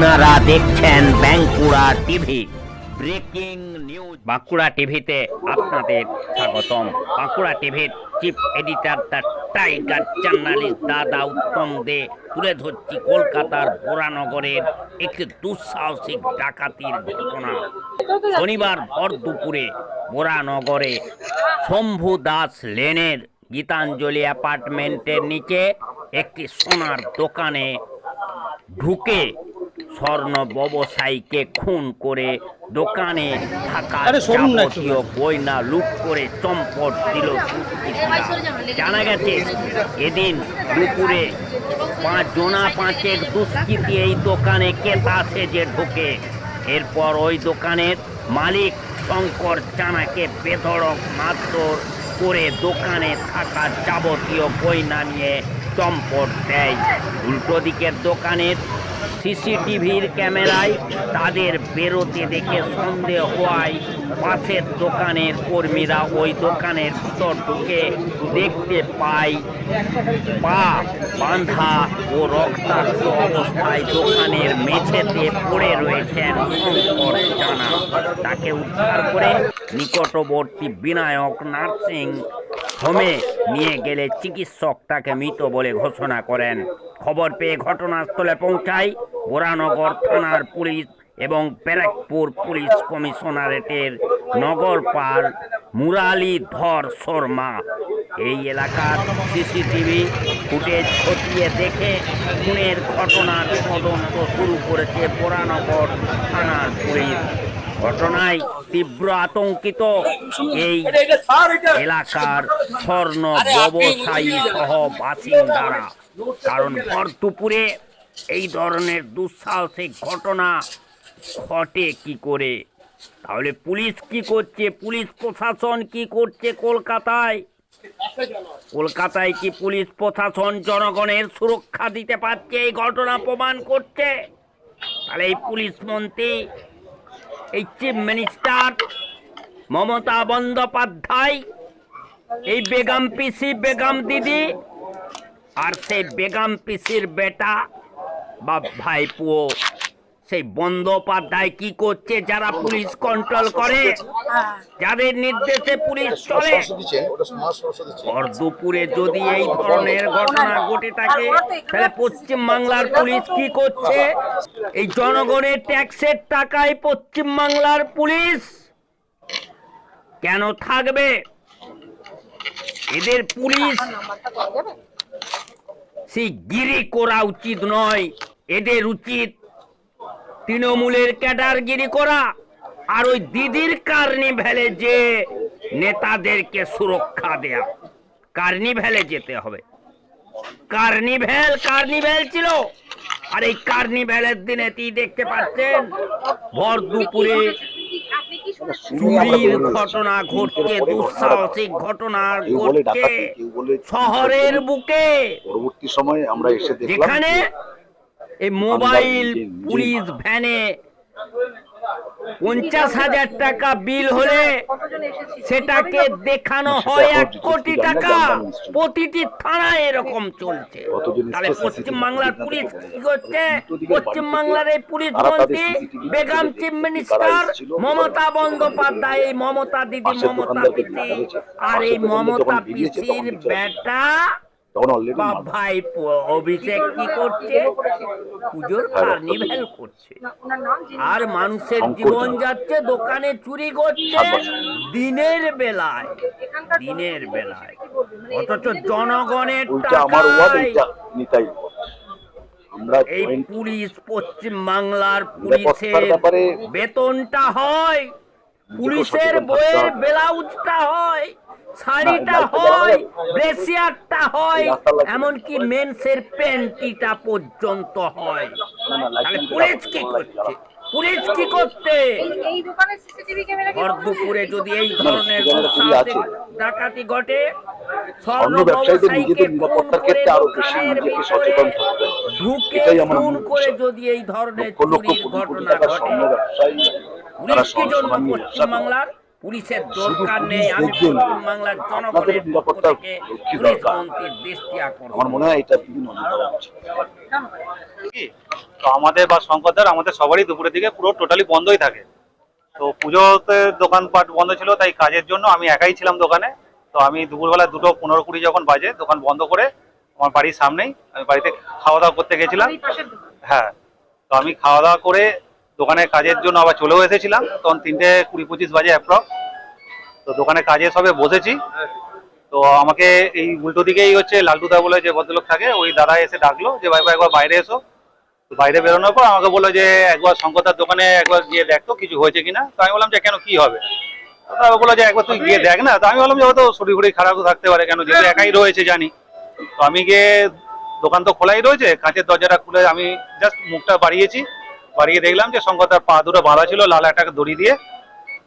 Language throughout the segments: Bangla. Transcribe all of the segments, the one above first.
আপনারা দেখছেন Bankura TV. Breaking news. Bankura টিভিতে আপনাদের স্বাগতম। বাঁকুড়া টিভির chief editor the tiger journalist দাদা উত্তম দে তুলে ধরছি কলকাতার বোরানগরের একটি দুঃসাহসিক ডাকাতির ঘটনা। শনিবার ভর দুপুরে বোরানগরে শম্ভু দাস লেনের গীতাঞ্জলি অ্যাপার্টমেন্টের নিচে একটি সোনার দোকানে ঢুকে স্বর্ণ ব্যবসায়ীকে খুন করে দোকানে থাকা যাবতীয় গয়না লুট করে চম্পট দিল জানা গেছে এদিন দুপুরে পাঁচ জোনা পাঁচের দুষ্কৃতি এই দোকানে কেতা সেজে ঢোকে। এরপর ওই দোকানের মালিক শঙ্কর চানাকে বেধড়ক মারধর করে দোকানে থাকা যাবতীয় গয়না নিয়ে চম্পট দেয়। উল্টো দিকের দোকানের সিসিটিভির ক্যামেরায় তাদের বেরোতে দেখে সন্দেহ হওয়ায় পাশের দোকানের কর্মীরা ওই দোকানের ভিতর ঢুকে দেখতে পায়, পা বাঁধা ও রক্তাক্ত অবস্থায় দোকানের মেঝেতে পড়ে রয়েছেন শঙ্কর জানা। তাকে উদ্ধার করে নিকটবর্তী বিনায়ক নার্সিং হোমে নিয়ে গেলে চিকিৎসক তাকে মৃত বলে ঘোষণা করেন। খবর পেয়ে ঘটনাস্থলে পৌঁছায় বোরানগর থানার পুলিশ এবং ব্যারাকপুর পুলিশ কমিশনারেটের নগরপাল মুরালীধর শর্মা। এই এলাকার সিসিটিভি ফুটেজ খতিয়ে দেখে খুনের ঘটনার তদন্ত শুরু করেছে বোরানগর থানার পুলিশ। ঘটনায় তীব্র আতঙ্কিত এই এলাকার স্বর্ণ ব্যবসায়ী সহ বাসিন্দারা। কারণ ভর দুপুরে এই ধরনের দুঃসাহসিক ঘটনা ঘটে কি করে? তাহলে পুলিশ কি করছে? পুলিশ প্রশাসন কি করছে কলকাতায়? কলকাতায় কি পুলিশ প্রশাসন জনগণের সুরক্ষা দিতে পারছে? এই ঘটনা প্রমাণ করছে? তাহলে এই পুলিশ মন্ত্রী এই চিফ মিনিস্টার মমতা বন্দ্যোপাধ্যায়, এই বেগম পিসি বেগম দিদি আর সেই বেগম পিসির বেটা বা ভাইপো। সেই বন্দ্যোপাধ্যায় কি করছে যারা পুলিশ কন্ট্রোল করে? যাদের নির্দেশে পুলিশ চলে? দুপুরে যদি এই ধরনের ঘটনা ঘটে থাকে তাহলে পশ্চিম বাংলার পুলিশ কি করছে? এই জনগণের ট্যাক্সের টাকায় পশ্চিম বাংলার পুলিশ কেন থাকবে? এদের পুলিশ সেই গিরি করা উচিত নয় এদের উচিত তৃণমূলের ক্যাডারগিরি করা আর ওই দিদির কার্নিভ্যালে যে নেতাদেরকে সুরক্ষা দেয়া। কার্নিভ্যালে যেতে হবে। কার্নিভ্যাল কার্নিভ্যাল ছিল। আর এই কার্নিভ্যালের দিনে তুই দেখতে পাচ্ছেন? ভর দুপুরে চুরির ঘটনা ঘটছে দুঃসাহসিক ঘটনা ঘটছে। শহরের বুকে পরবর্তী সময়ে আমরা এসে দেখলাম যেখানে এই মোবাইল পুলিশ ভ্যানে পঞ্চাশ হাজার টাকা বিল হলে সেটাকে দেখানো হয় এক কোটি টাকা। প্রতিটি থানায় এরকম চলছে। তাহলে পশ্চিমবাংলার পুলিশ কি করছে? পশ্চিমবাংলার এই পুলিশ মন্ত্রী বেগম চিফ মিনিস্টার মমতা বন্দ্যোপাধ্যায় এই মমতা দিদি মমতা পিসি আর এই মমতা পিসির বেটা তখন অলরেডি ভাই অভিষেক কি করছে? পুজোর করছে। আর মানুষের জীবন যাচ্ছে দোকানে চুরি করছে দিনের বেলায়। দিনের বেলায়। অথচ জনগণের টাকায়। আমরা এই পুলিশ পশ্চিম বাংলার পুলিশের বেতনটা হয়। পুলিশের বইয়ের। ব্লাউজটা হয়। শাড়িটা হয় ব্রেসিয়ারটা হয়। এমনকি মেন্সের প্যান্টিটা পর্যন্ত হয় তাহলে পুলিশ কি করছে পুলিশ কি করছে এই দোকানে সিসিটিভি ক্যামেরা ভর দুপুরে যদি এই ধরনের। ডাকাতি ঘটে অন্য ব্যবসায়ীদের নিজেদের নিরাপত্তার ক্ষেত্রে আরও বেশি নিজেকে সচেতন থাকতে এটাই আমার মূল করে যদি এই ধরনের লক্ষ লক্ষ চুরির কোটি কোটি ঘটনা টাকার ঘটে স্বর্ণ ব্যবসায়ী তারা ব্যবসা পুলিশের দরকার নেই। আমি পশ্চিম বাংলার জনগণের পক্ষ থেকে পুলিশ মন্ত্রীর দৃষ্টি আকর্ষণ। আমার মনে হয় এটা দিকে নজর দেওয়া উচিত। কি তো আমাদের বা শঙ্করদার আমাদের সবারই দুপুরের দিকে পুরো টোটালি বন্ধই থাকে। তো পুজোতে দোকানপাট বন্ধ ছিল তাই কাজের জন্য আমি একাই ছিলাম দোকানে। তো আমি দুপুরবেলা দুটো পনেরো কুড়ি যখন বাজে দোকান বন্ধ করে আমার বাড়ির সামনেই আমি বাড়িতে খাওয়া দাওয়া করতে গেছিলাম। হ্যাঁ। তো আমি খাওয়া দাওয়া করে দোকানে কাজের জন্য আবার চলেও এসেছিলাম। তখন তিনটে কুড়ি পঁচিশ বাজে অ্যাপ্রক্স তো দোকানে কাজে সবে বসেছি। তো আমাকে এই উল্টো দিকেই হচ্ছে লালটুদা বলে যে ভদ্রলোক থাকে, ওই দাদা এসে ডাকলো যে, ভাই ভাই, একবার বাইরে এসো। তো বাইরে বেরোনোর পর আমাকে বলল যে, একবার শঙ্করদার দোকানে একবার গিয়ে দেখতো কিছু হয়েছে কিনা? তো আমি বললাম যে, কেন, কি হবে? তারপর বলল যে, একবার তুই গিয়ে দেখ না। তো আমি বললাম যে হয়তো শরীর ফরীর খারাপ থাকতে পারে, কেন? যেহেতু একাই রয়েছে, জানি। তো আমি গিয়ে দোকান তো খোলাই রয়েছে, কাঁচের দরজাটা খুলে আমি জাস্ট মুখটা বাড়িয়েছি। বাড়িয়ে দেখলাম যে শঙ্করদার পা দুটো বাঁধা ছিল লাল একটা দড়ি দিয়ে।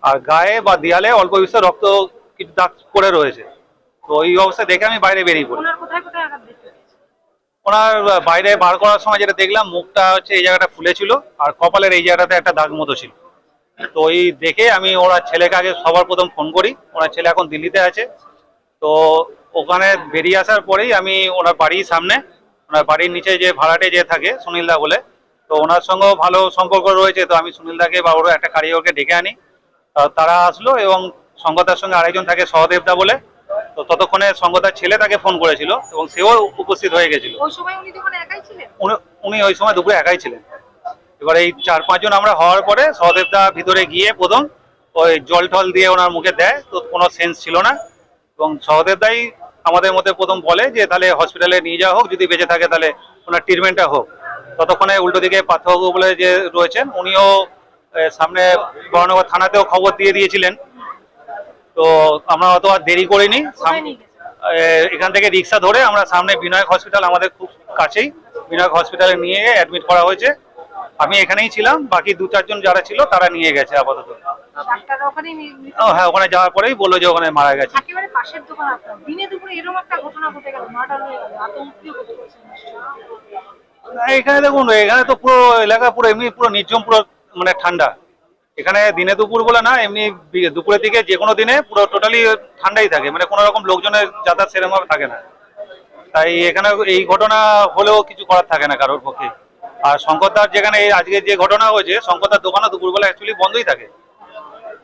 আর গায়ে বা দেয়ালে অল্প বিস্তর রক্ত কিছু দাগ পড়ে রয়েছে। তো ওই অবস্থা দেখে আমি বাইরে বেরিয়ে পড়ি? ওনার বাইরে বার করার সময় যেটা দেখলাম মুখটা হচ্ছে এই জায়গাটা ফুলেছিল আর কপালের এই জায়গাটাতে একটা দাগ মতো ছিল। তো ওই দেখে আমি ওনার ছেলেকে আগে সবার প্রথম ফোন করি। ওনার ছেলে এখন দিল্লিতে আছে। তো ওখানে বেরিয়ে আসার পরেই আমি ওনার বাড়ির সামনে ওনার বাড়ির নিচে যে ভাড়াটে যে থাকে সুনীলদা বলে তো ওনার সঙ্গেও ভালো সম্পর্ক রয়েছে। তো আমি সুনীলদাকে বা ওর একটা কারিগরকে ডেকে আনি। তারা আসলো এবং সঙ্গতার সঙ্গে আরেকজন থাকে সহদেবদা বলে। তো ততক্ষণে সঙ্গতার ছেলে তাকে ফোন করেছিল এবং সেও উপস্থিত হয়ে গেছিল। উনি ওই সময় দুপুরে একাই ছিলেন। এবার এই চার পাঁচজন আমরা হওয়ার পরে সহদেবদা ভিতরে গিয়ে প্রথম ওই জল টল দিয়ে ওনার মুখে দেয়। তো কোনো সেন্স ছিল না। এবং সহদেবদাই আমাদের মধ্যে প্রথম বলে যে তাহলে হসপিটালে নিয়ে যাওয়া হোক যদি বেঁচে থাকে তাহলে ওনার ট্রিটমেন্টটা হোক। ততক্ষণে উল্টো দিকে পার্থবাবু বলে যে রয়েছেন উনিও সামনে বরানগর থানাতেও খবর দিয়ে দিয়েছিলেন। তো আমরা অত আর দেরি করিনি। এখান থেকে রিক্সা ধরে আমরা সামনে বিনায়ক হসপিটাল আমাদের খুব কাছেই বিনায়ক হসপিটালে নিয়ে অ্যাডমিট করা হয়েছে। আমি এখানেই ছিলাম বাকি দু চারজন যারা ছিল তারা নিয়ে গেছে আপাতত। হ্যাঁ ওখানে যাওয়ার পরেই বলল যে ওখানে মারা গেছে। এখানে দেখুন, এখানে তো পুরো এলাকা পুরো এমনি পুরো নির্জম পুরো মানে ঠান্ডা। এখানে দিনে দুপুর বলে না, এমনি দুপুরের দিকে যে কোনো দিনে পুরো টোটালি ঠান্ডাই থাকে মানে কোনো রকম লোকজনের যাতায়াত সেরকমভাবে থাকে না। তাই এখানে এই ঘটনা হলেও কিছু করার থাকে না কারোর পক্ষে। আর শঙ্করদার যেখানে আজকে যে ঘটনা হয়েছে, শঙ্করদার দোকানও দুপুরবেলা অ্যাকচুয়ালি বন্ধই থাকে।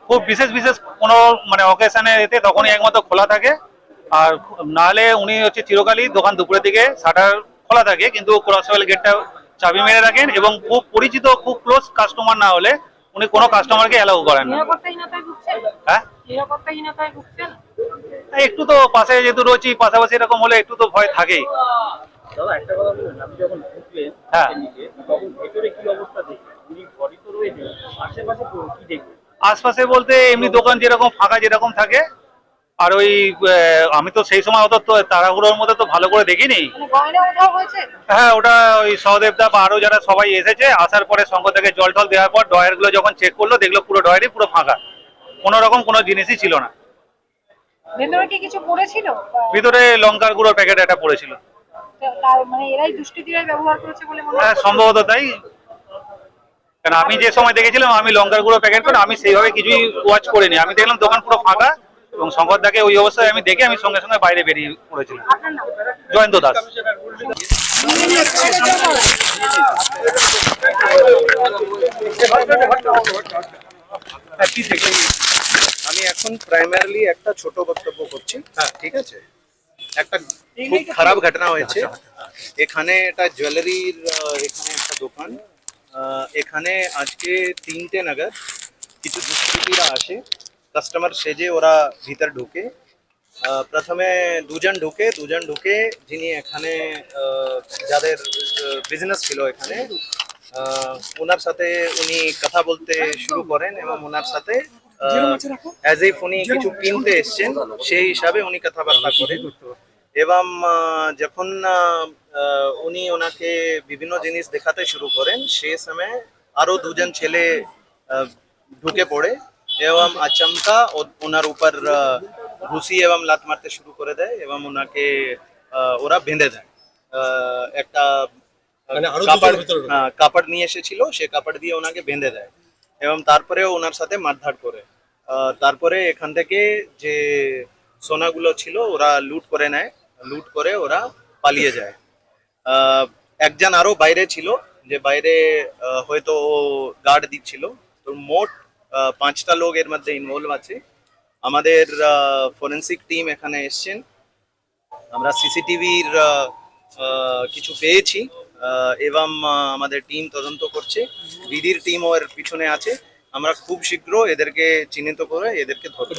খুব বিশেষ বিশেষ কোনো মানে অকেশনে এতে তখনই একমাত্র খোলা থাকে। আর নাহলে উনি হচ্ছে চিরকালই দোকান দুপুরের দিকে শাটার খোলা থাকে কিন্তু ক্রস ক্রসওয়েল গেটটা চাবি মেরে রাখেন এবং খুব পরিচিত খুব ক্লোজ কাস্টমার না হলে উনি কোনো কাস্টমারকে অ্যালাউ করেন না। হ্যাঁ? একটু তো পাশে যেহেতু রয়েছি পাশাপাশি এরকম হলে একটু তো ভয় থাকেই। হ্যাঁ। আশপাশে বলতে এমনি দোকান যেরকম ফাঁকা যেরকম থাকে আর ওই আমি তো সেই সময় অত তো তাড়াহুড়োর মধ্যে তো ভালো করে দেখিনি। মানে হ্যাঁ ওটা ওই সহদেবদা বা আরও যারা সবাই এসেছে আসার পরে শঙ্কর থেকে জল টল দেওয়ার পর ডয়ারগুলো যখন চেক করল দেখল পুরো ডয়ারই পুরো ফাঁকা। কোনো রকম কোনো জিনিসই ছিল না। ভেতরে কি কিছু পড়েছিল? ভিতরে লঙ্কার গুঁড়োর প্যাকেট একটা পড়েছিল। মানে এরাই দুষ্কৃতীরাই ব্যবহার করেছে বলে মনে হ্যাঁ সম্ভবত তাই। কারণ আমি যে সময় দেখেছিলাম আমি লঙ্কার গুঁড়ো প্যাকেট করে আমি সেইভাবে কিছুই ওয়াচ করিনি। আমি দেখলাম দোকান পুরো ফাঁকা। এবং শঙ্করদাকে ওই অবস্থায় আমি দেখে আমি সঙ্গে সঙ্গে বাইরে বেরিয়ে পড়েছিলাম। জয়ন্ত দাস। আমি এখন প্রাইমারিলি একটা ছোট বক্তব্য করছি। হ্যাঁ। ঠিক আছে? একটা খুব খারাপ ঘটনা হয়েছে। এখানে এটা জুয়েলারির এখানে একটা দোকান। এখানে আজকে তিনটে নাগাদ কিছু দুষ্কৃতীরা আসে। কাস্টমার সেজে ওরা ভিতর ঢুকে। আহ, প্রথমে দুজন ঢুকে দুজন ঢুকে যিনি এখানে যাদের বিজনেস ছিল এখানে ওনার সাথে উনি কথা বলতে শুরু করেন এবং ওনার সাথে অ্যাজ ইফ উনি কিছু কিনতে এসছেন সেই হিসাবে উনি কথাবার্তা করেন। এবং যখন উনি ওনাকে বিভিন্ন জিনিস দেখাতে শুরু করেন সেই সময় আরও দুজন ছেলে ঢুকে পড়ে। এবং আচমকা ওনার উপর ঘুষি এবং লাত মারতে শুরু করে দেয় এবং ওনাকে ওরা বেঁধে দেয় একটা কাপড় কাপড় নিয়ে এসেছিল সে কাপড় দিয়ে ওনাকে বেঁধে দেয় এবং তারপরেও ওনার সাথে মারধার করে আহ, তারপরে এখান থেকে যে সোনাগুলো ছিল ওরা লুট করে নেয় লুট করে ওরা পালিয়ে যায় আহ, একজন আরও বাইরে ছিল যে বাইরে হয়তো গার্ড দিচ্ছিল তো মোট পাঁচটা লোক এর মধ্যে ইনভলভ আছে। আমাদের ফরেন্সিক টিম এখানে এসছেন। আমরা সিসিটিভির কিছু পেয়েছি। এবং আমাদের টিম তদন্ত করছে। দিদির টিম ওর পিছনে আছে। আমরা খুব শীঘ্র এদেরকে চিহ্নিত করে এদেরকে ধরবো।